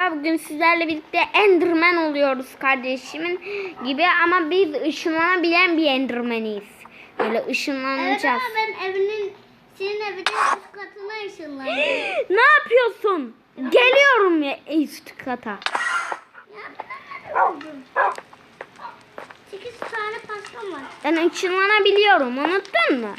Bugün sizlerle birlikte Enderman oluyoruz kardeşimin gibi ama biz ışınlanabilen bir Endermaniyiz. Böyle Evet ışınlanacağız. ama ben evinin senin evinin üst katına ışınlandım. ne yapıyorsun? Geliyorum ya üst kata. 8 tane pastam var. Ben ışınlanabiliyorum unuttun mu?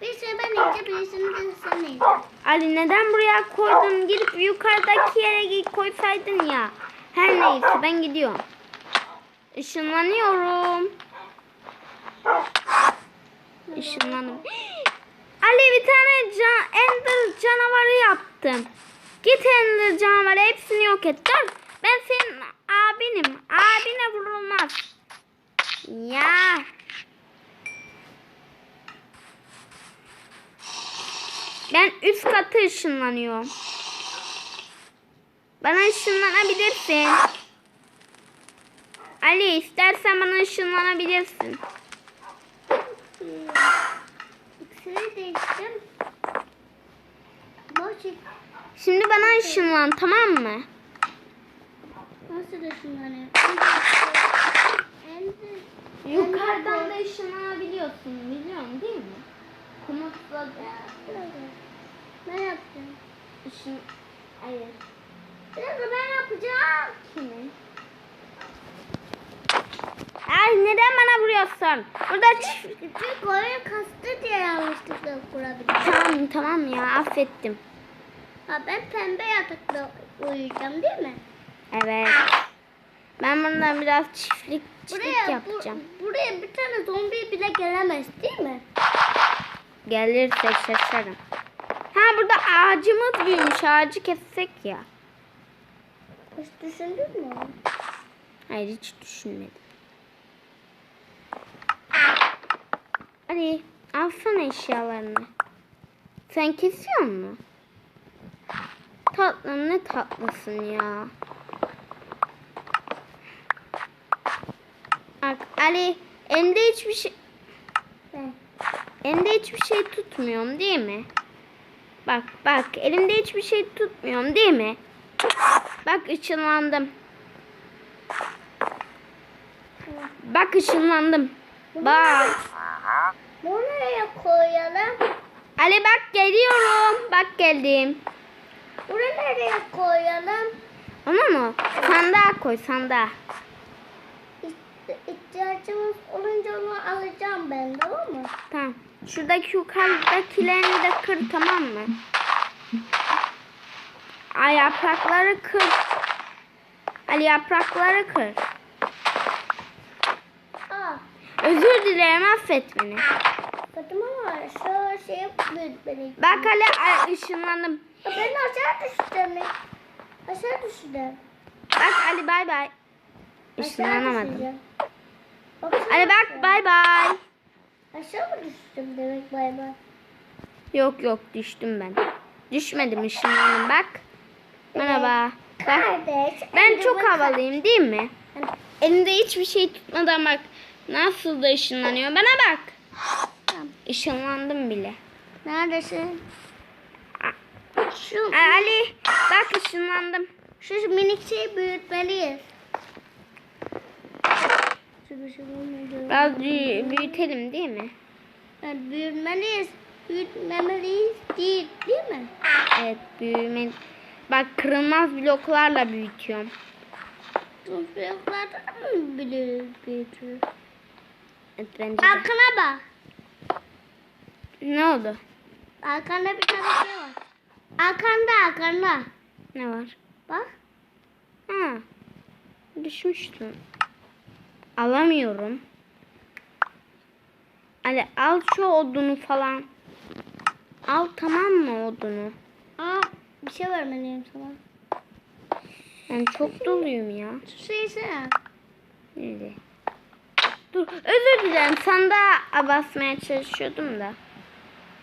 Birisini ben yiyeceğim, birisini de sen yiyeceksin. Ali neden buraya koydun? Gidip yukarıdaki yere koysaydın ya. Her neyse ben gidiyorum. Işınlanıyorum. Işınlandım. Ali bir tane can, Ender canavarı yaptım. Git Ender canavarı hepsini yok et. Dur. Ben senin abinim. Abine vurulmaz. Ya. Ben üst katı ışınlanıyorum. Bana ışınlanabilirsin. Ali istersen bana ışınlanabilirsin. İkisini değiştim. Şimdi bana ışınlan tamam mı? Nasıl ışınlanıyor? Yukarıdan da ışınlanabiliyorsun biliyorsun değil mi? Komutla Ne yaptın? ışın... Hayır. Bir dakika ben yapacağım. Kimin? Ay neden bana vuruyorsun? Burada. Çünkü oyun kastı diye yanlışlıkla kurabilirim. Tamam tamam ya affettim. Ha ben pembe yatakta uyuyacağım değil mi? Evet. Ben bundan biraz çiftlik, çiftlik Buraya bu- yapacağım. buraya bir tane zombi bile gelemez değil mi? Gelirse şaşarım. Ha burada ağacımız büyümüş. Ağacı kessek ya. Hiç düşündün mü? Hayır hiç düşünmedim. Hadi alsana eşyalarını. Sen kesiyor musun? Tatlım ne tatlısın ya. Bak Ali elinde hiçbir şey. Elinde hiçbir şey tutmuyorum değil mi? Bak bak elimde hiçbir şey tutmuyorum değil mi? Bak ışınlandım. Bak ışınlandım. Bak. Bunu nereye koyalım? Ali bak geliyorum. Bak geldim. Bunu nereye koyalım? Onu mu? Sandığa koy sandığa. İht- İhtiyacımız olunca onu alacağım ben tamam mı? Tamam. Şuradaki yukarıdakilerini de kır tamam mı? Ay yaprakları kır. Ali yaprakları kır. Aa, Özür dilerim affet beni. Fatıma var. Şu şeyi büyütmeliyim. Bak Ali ışınlandım. Ben aşağı düştüm. Aşağı düştüm. Bak Ali bay bay. Işınlanamadım. Ali bak bay bay. Aşağı mı düştüm demek bay bay. Yok yok düştüm ben. Düşmedim ışınlandım bak. Merhaba. Bak. Kardeş. Ben çok bak- havalıyım değil mi? Elimde hiçbir şey tutmadan bak. Nasıl da ışınlanıyor. Bana bak. Işınlandım bile. Neredesin? Şu, Ali bak ışınlandım. şu minik şeyi büyütmeliyiz. Şunu Biraz büyü- büyütelim değil mi? Yani büyütmeliyiz. Büyütmemeliyiz değil, değil mi? Evet büyüme. Bak kırılmaz bloklarla büyütüyorum. Bloklardan mı büyütürüz? Evet bence. Arkana bak. Ne oldu? Arkanda bir tane şey var. Arkanda arkanda. Ne var? Bak. Ha. Düşmüştüm. Alamıyorum. Ali al şu odunu falan. Al tamam mı odunu? Aa, bir şey vermeliyim sana. Ben çok doluyum ya. Şu şeyi sen. Nerede? Dur özür dilerim. Sandığa basmaya çalışıyordum da.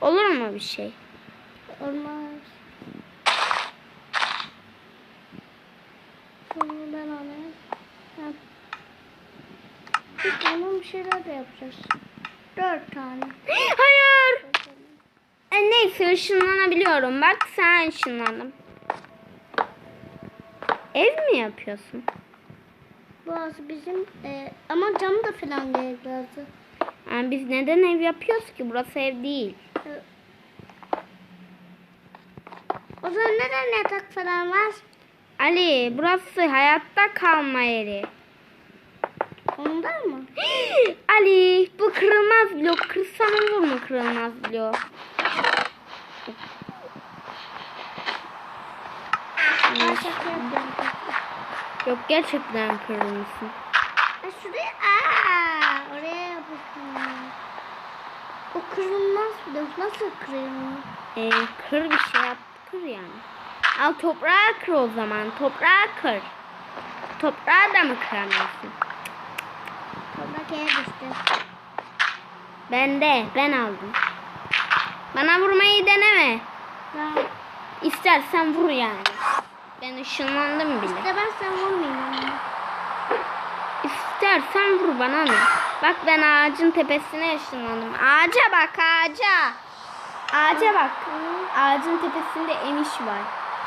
Olur mu bir şey? Olmaz. Bunu ben alayım. Ha. Biz onun bir şeyler de yapacağız. Dört tane. Hayır. E, ne neyse ışınlanabiliyorum. Bak sen ışınlandım. Ev mi yapıyorsun? Burası bizim e, ama cam da falan değil burası. Yani biz neden ev yapıyoruz ki? Burası ev değil. E, O zaman neden yatak falan var? Ali burası hayatta kalma yeri. Ondan mı? Ali bu kırılmaz blok. Kırsan olur mu kırılmaz blok? Yok gerçekten kırılmışsın. Şuraya aa, oraya yapıştım. O kırılmaz blok. Nasıl kırılmaz? Ee, kır bir şey yap. Kır yani. Al toprağı kır o zaman. Toprağı kır. Toprağı da mı kıramıyorsun? Yere düştü. Ben de. Ben aldım. Bana vurmayı deneme. Ben İstersen vur yani. Ben ışınlandım bile. işte ben sen vurmayayım. İstersen vur bana ne? Bak ben ağacın tepesine ışınlandım. Ağaca bak ağaca. Ağaca bak. Ağacın tepesinde emiş var.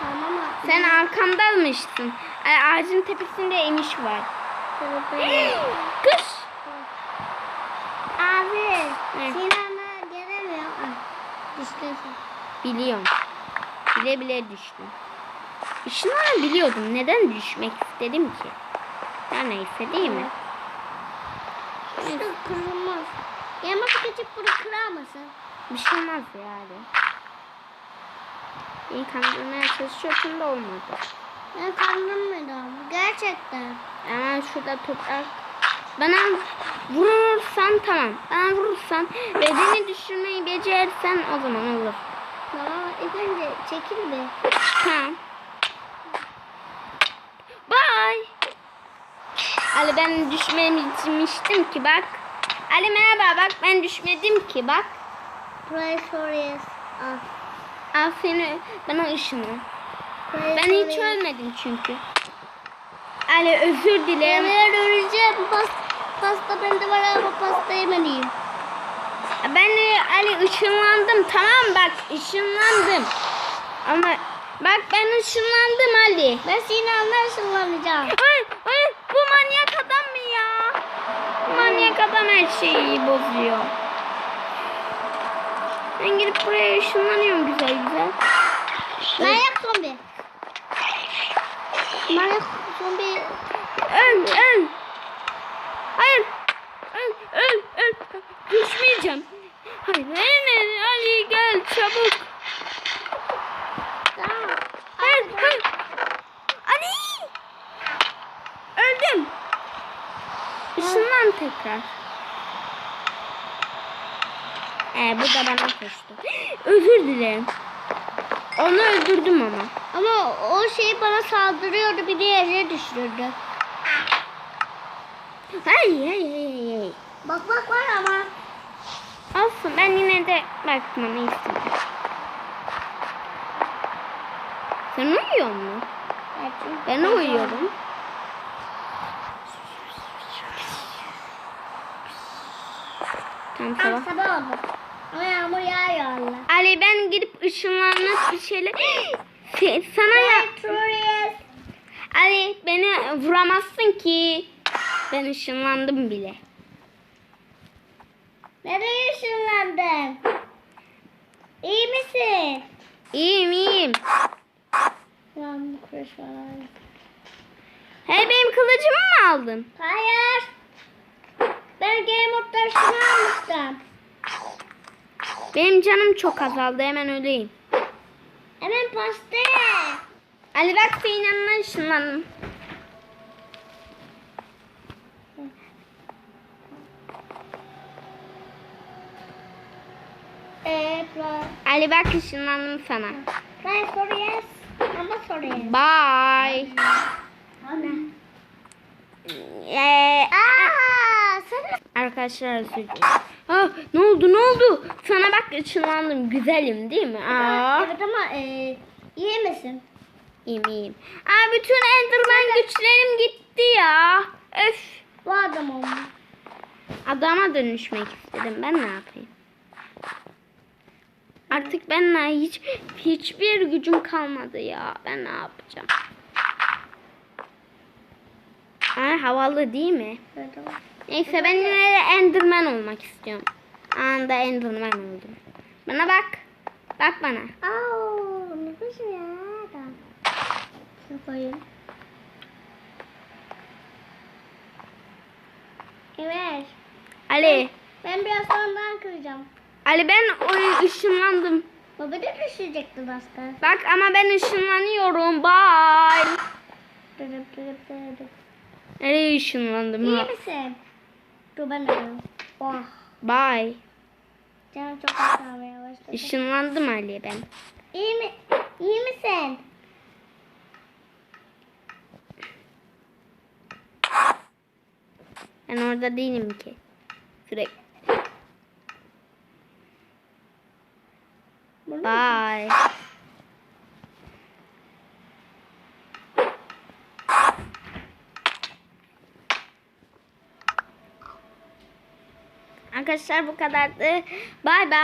Tamam ama Sen arkamdaymışsın. Ay, Ağacın tepesinde emiş var. Kış. Abi, Ne? Sinan'a gelemiyor. Ah. Biliyorum. Bile bile düştüm. Işınlanı biliyordum. Neden düşmek istedim ki? Her neyse değil mi? Şu kırılmaz. Yamak küçük bunu kırar mısın? Bir şey olmaz yani. İyi kandırmaya çalışıyorsun da olmadı. Ben kandırmıyorum. Gerçekten. Ama şurada toprak. Bana vurursan tamam. Bana vurursan ve beni düşürmeyi becerirsen o zaman olur. Tamam ilk önce çekil bir. Tamam. Bye. Ali ben düşmemiştim ki bak. Ali merhaba bak ben düşmedim ki bak. Yes. Ah. Aferin bana ışını. Ben hiç ölmedim çünkü. Ali özür dilerim. Ben öleceğim. Pas, pasta bende var ama pasta yemeliyim. Ben de Ali ışınlandım tamam bak ışınlandım. Ama bak ben ışınlandım Ali. Ben Sinan'la ışınlanacağım. Ay, ay, bu manyak adam mı ya? Bu manyak adam her şeyi bozuyor. Ben gidip buraya ışınlanıyorum güzel güzel. Manyak zombi. Manyak zombi. Öl öl. Hayır. Öl öl öl. Düşmeyeceğim. Hayır hayır Ali gel çabuk. Hayır hayır. Ali. Öldüm. Işınlan tekrar. Ee, bu da bana koştu. Özür dilerim. Onu öldürdüm ama. Ama o şey bana saldırıyordu bir de yere düşürdü. Hey hey hey hey. Bak bak var ama. Olsun ben yine de bakmanı istedim. Sen uyuyor musun? Ben uyuyorum. Tamam Tam sabah. sabah oldu. Ama yağmur yağıyor Allah. Ali ben gidip ışınlanmak bir şeyler... Sana ya... Ali beni vuramazsın ki. Ben ışınlandım bile. Nereye ışınlandın? İyi misin? İyiyim iyiyim. Lan bu var. Hey benim kılıcımı mı aldın? Hayır. Ben Game of Thrones'unu almıştım. Benim canım çok azaldı hemen öleyim. Hemen pasta. Ali bak yanına ışınlandım. Plus. Ali bak ışınlandım sana. Ben soruyes. Ama soruyes. Bye. Ana. Ee, Aa, sen arkadaşlar özür dilerim. Ah, ne oldu ne oldu? Sana bak ışınlandım. Güzelim değil mi? Aa, Evet ama eee iyi misin? iyiyim iyiyim. Aa, bütün Enderman güçlerim gitti ya. Öf. Bu adam olmuş. Adama dönüşmek istedim. Ben ne yapayım? Artık benimle hiç hiçbir gücüm kalmadı ya. Ben ne yapacağım? Ay havalı değil mi? Bak. Neyse ben yine de Enderman olmak istiyorum. Anda Enderman oldum. Bana bak. Bak bana. Au, ne güzel ya. Tamam. Şunu koyayım. Evet. Ali. Ben biraz sonradan kıracağım. Ali ben o ışınlandım. Baba da düşecekti başka. Bak ama ben ışınlanıyorum. Bye. Dırıp dırıp dırıp. Nereye ışınlandım? İyi ha? misin? Dur ben alayım. Oh. Bye. Canım çok başladı. Işınlandım Ali ben. İyi mi? İyi misin? Ben orada değilim ki. Sürekli. Bye. Arkadaşlar bu kadardı. Bye bye.